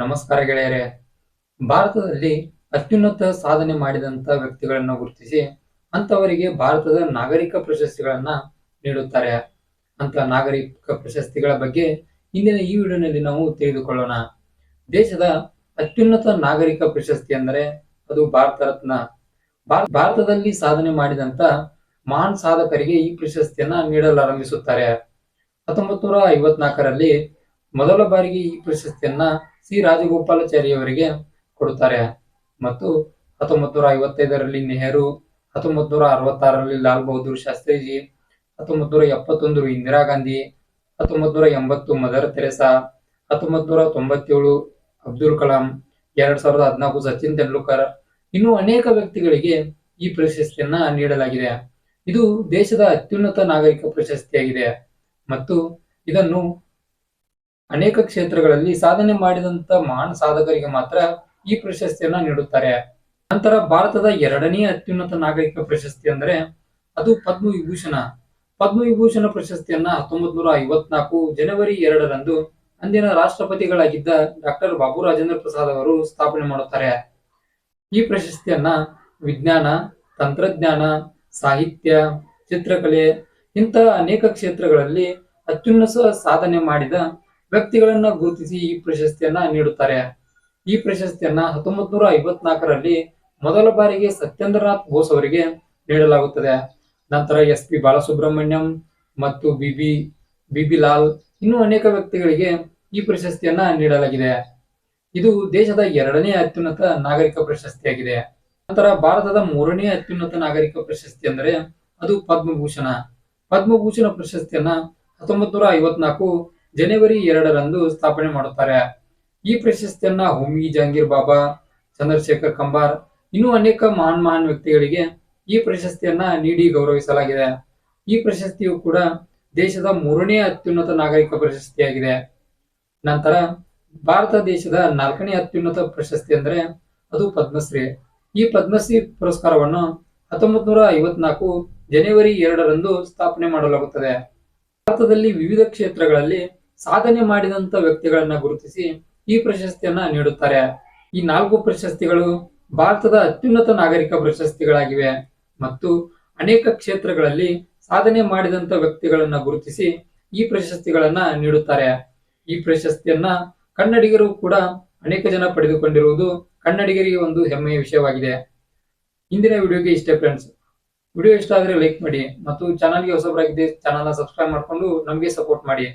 ನಮಸ್ಕಾರ ಗೆಳೆಯರೇ. ಭಾರತದಲ್ಲಿ ಅತ್ಯುನ್ನತ ಸಾಧನೆ ಮಾಡಿದಂತ ವ್ಯಕ್ತಿಗಳನ್ನು ಗುರುತಿಸಿ ಅಂತವರಿಗೆ ಭಾರತದ ನಾಗರಿಕ ಪ್ರಶಸ್ತಿಗಳನ್ನ ನೀಡುತ್ತಾರೆ. ಅಂತ ನಾಗರಿಕ ಪ್ರಶಸ್ತಿಗಳ ಬಗ್ಗೆ ಇಂದಿನ ಈ ವಿಡಿಯೋನಲ್ಲಿ ನಾವು ತಿಳಿದುಕೊಳ್ಳೋಣ. ದೇಶದ ಅತ್ಯುನ್ನತ ನಾಗರಿಕ ಪ್ರಶಸ್ತಿ ಅಂದರೆ ಅದು ಭಾರತ ರತ್ನ. ಭಾರ- ಭಾರತದಲ್ಲಿ ಸಾಧನೆ ಮಾಡಿದಂತ ಮಹಾನ್ ಸಾಧಕರಿಗೆ ಈ ಪ್ರಶಸ್ತಿಯನ್ನ ನೀಡಲಾರಂಭಿಸುತ್ತಾರೆ. ಹತ್ತೊಂಬತ್ತು ನೂರ ಐವತ್ನಾಲ್ಕರಲ್ಲಿ ಮೊದಲ ಬಾರಿಗೆ ಈ ಪ್ರಶಸ್ತಿಯನ್ನ ಸಿ. ರಾಜಗೋಪಾಲಾಚಾರ್ಯವರಿಗೆ ಕೊಡುತ್ತಾರೆ. ಮತ್ತು ಹತ್ತೊಂಬತ್ತು ನೂರ ಐವತ್ತೈದರಲ್ಲಿ ನೆಹರು ಹತ್ತೊಂಬತ್ತು ನೂರ ಅರವತ್ತಾರರಲ್ಲಿ ಲಾಲ್ ಬಹದ್ದೂರ್ ಶಾಸ್ತ್ರಿಜಿ ಹತ್ತೊಂಬತ್ತು ನೂರ ಎಪ್ಪತ್ತೊಂದರ ಇಂದಿರಾ ಗಾಂಧಿ ಹತ್ತೊಂಬತ್ತು ನೂರ ಎಂಬತ್ತು ಮದರ್ ತೆರೆಸಾ ಹತ್ತೊಂಬತ್ತು ನೂರ ತೊಂಬತ್ತೇಳು ಅಬ್ದುಲ್ ಕಲಾಂ, ಎರಡ್ ಸಾವಿರದ ಹದಿನಾಲ್ಕು ಸಚಿನ್ ತೆಂಡೂಲ್ಕರ್ ಇನ್ನು ಅನೇಕ ವ್ಯಕ್ತಿಗಳಿಗೆ ಈ ಪ್ರಶಸ್ತಿಯನ್ನ ನೀಡಲಾಗಿದೆ. ಇದು ದೇಶದ ಅತ್ಯುನ್ನತ ನಾಗರಿಕ ಪ್ರಶಸ್ತಿಯಾಗಿದೆ. ಮತ್ತು ಇದನ್ನು ಅನೇಕ ಕ್ಷೇತ್ರಗಳಲ್ಲಿ ಸಾಧನೆ ಮಾಡಿದಂತ ಮಹಾನ್ ಸಾಧಕರಿಗೆ ಮಾತ್ರ ಈ ಪ್ರಶಸ್ತಿಯನ್ನ ನೀಡುತ್ತಾರೆ. ನಂತರ ಭಾರತದ ಎರಡನೇ ಅತ್ಯುನ್ನತ ನಾಗರಿಕ ಪ್ರಶಸ್ತಿ ಅಂದ್ರೆ ಅದು ಪದ್ಮ ಪದ್ಮವಿಭೂಷಣ ಪದ್ಮ ವಿಭೂಷಣ ಪ್ರಶಸ್ತಿಯನ್ನ ಹತ್ತೊಂಬತ್ ನೂರ ಐವತ್ನಾಲ್ಕು ಜನವರಿ ಎರಡರಂದು ಅಂದಿನ ರಾಷ್ಟ್ರಪತಿಗಳಾಗಿದ್ದ ಡಾಕ್ಟರ್ ಬಾಬು ರಾಜೇಂದ್ರ ಪ್ರಸಾದ್ ಅವರು ಸ್ಥಾಪನೆ ಮಾಡುತ್ತಾರೆ. ಈ ಪ್ರಶಸ್ತಿಯನ್ನ ವಿಜ್ಞಾನ, ತಂತ್ರಜ್ಞಾನ, ಸಾಹಿತ್ಯ, ಚಿತ್ರಕಲೆ ಇಂತಹ ಅನೇಕ ಕ್ಷೇತ್ರಗಳಲ್ಲಿ ಅತ್ಯುನ್ನತ ಸಾಧನೆ ಮಾಡಿದ ವ್ಯಕ್ತಿಗಳನ್ನ ಗುರುತಿಸಿ ಈ ಪ್ರಶಸ್ತಿಯನ್ನ ನೀಡುತ್ತಾರೆ. ಈ ಪ್ರಶಸ್ತಿಯನ್ನ ಹತ್ತೊಂಬತ್ ನೂರ ಮೊದಲ ಬಾರಿಗೆ ಸತ್ಯೇಂದ್ರನಾಥ್ ಬೋಸ್ ಅವರಿಗೆ ನೀಡಲಾಗುತ್ತದೆ. ನಂತರ ಎಸ್ ಪಿ ಬಾಲಸುಬ್ರಹ್ಮಣ್ಯಂ ಮತ್ತು ಬಿಬಿ ಬಿಬಿ ಲಾಲ್ ಇನ್ನೂ ಅನೇಕ ವ್ಯಕ್ತಿಗಳಿಗೆ ಈ ಪ್ರಶಸ್ತಿಯನ್ನ ನೀಡಲಾಗಿದೆ. ಇದು ದೇಶದ ಎರಡನೇ ಅತ್ಯುನ್ನತ ನಾಗರಿಕ ಪ್ರಶಸ್ತಿಯಾಗಿದೆ. ನಂತರ ಭಾರತದ ಮೂರನೇ ಅತ್ಯುನ್ನತ ನಾಗರಿಕ ಪ್ರಶಸ್ತಿ ಅಂದರೆ ಅದು ಪದ್ಮಭೂಷಣ. ಪದ್ಮಭೂಷಣ ಪ್ರಶಸ್ತಿಯನ್ನ ಹತ್ತೊಂಬತ್ ನೂರ ಐವತ್ನಾಲ್ಕು ಜನವರಿ ಎರಡರಂದು ಸ್ಥಾಪನೆ ಮಾಡುತ್ತಾರೆ. ಈ ಪ್ರಶಸ್ತಿಯನ್ನ ಹೋಮಿ ಜಹಾಂಗೀರ್ ಬಾಬಾ, ಚಂದ್ರಶೇಖರ್ ಕಂಬಾರ್, ಇನ್ನೂ ಅನೇಕ ಮಹಾನ್ ಮಹಾನ್ ವ್ಯಕ್ತಿಗಳಿಗೆ ಈ ಪ್ರಶಸ್ತಿಯನ್ನ ನೀಡಿ ಗೌರವಿಸಲಾಗಿದೆ. ಈ ಪ್ರಶಸ್ತಿಯು ಕೂಡ ದೇಶದ ಮೂರನೇ ಅತ್ಯುನ್ನತ ನಾಗರಿಕ ಪ್ರಶಸ್ತಿಯಾಗಿದೆ. ನಂತರ ಭಾರತ ದೇಶದ ನಾಲ್ಕನೇ ಅತ್ಯುನ್ನತ ಪ್ರಶಸ್ತಿ ಅಂದ್ರೆ ಅದು ಪದ್ಮಶ್ರೀ. ಈ ಪದ್ಮಶ್ರೀ ಪುರಸ್ಕಾರವನ್ನು ಹತ್ತೊಂಬತ್ ನೂರ ಐವತ್ನಾಲ್ಕು ಜನವರಿ ಎರಡರಂದು ಸ್ಥಾಪನೆ ಮಾಡಲಾಗುತ್ತದೆ. ಭಾರತದಲ್ಲಿ ವಿವಿಧ ಕ್ಷೇತ್ರಗಳಲ್ಲಿ ಸಾಧನೆ ಮಾಡಿದಂತ ವ್ಯಕ್ತಿಗಳನ್ನ ಗುರುತಿಸಿ ಈ ಪ್ರಶಸ್ತಿಯನ್ನ ನೀಡುತ್ತಾರೆ. ಈ ನಾಲ್ಕು ಪ್ರಶಸ್ತಿಗಳು ಭಾರತದ ಅತ್ಯುನ್ನತ ನಾಗರಿಕ ಪ್ರಶಸ್ತಿಗಳಾಗಿವೆ. ಮತ್ತು ಅನೇಕ ಕ್ಷೇತ್ರಗಳಲ್ಲಿ ಸಾಧನೆ ಮಾಡಿದಂತ ವ್ಯಕ್ತಿಗಳನ್ನ ಗುರುತಿಸಿ ಈ ಪ್ರಶಸ್ತಿಗಳನ್ನ ನೀಡುತ್ತಾರೆ. ಈ ಪ್ರಶಸ್ತಿಯನ್ನ ಕನ್ನಡಿಗರು ಕೂಡ ಅನೇಕ ಜನ ಪಡೆದುಕೊಂಡಿರುವುದು ಕನ್ನಡಿಗರಿಗೆ ಒಂದು ಹೆಮ್ಮೆಯ ವಿಷಯವಾಗಿದೆ. ಇಂದಿನ ವಿಡಿಯೋಗೆ ಇಷ್ಟೇ ಫ್ರೆಂಡ್ಸ್ ವಿಡಿಯೋ ಇಷ್ಟ ಆದರೆ ಲೈಕ್ ಮಾಡಿ ಮತ್ತು ಚಾನಲ್ಗೆ ಹೊಸಬರಾಗಿದೆ ಚಾನಲ್ನ ಸಬ್ಸ್ಕ್ರೈಬ್ ಮಾಡಿಕೊಂಡು ನಮಗೆ ಸಪೋರ್ಟ್ ಮಾಡಿ.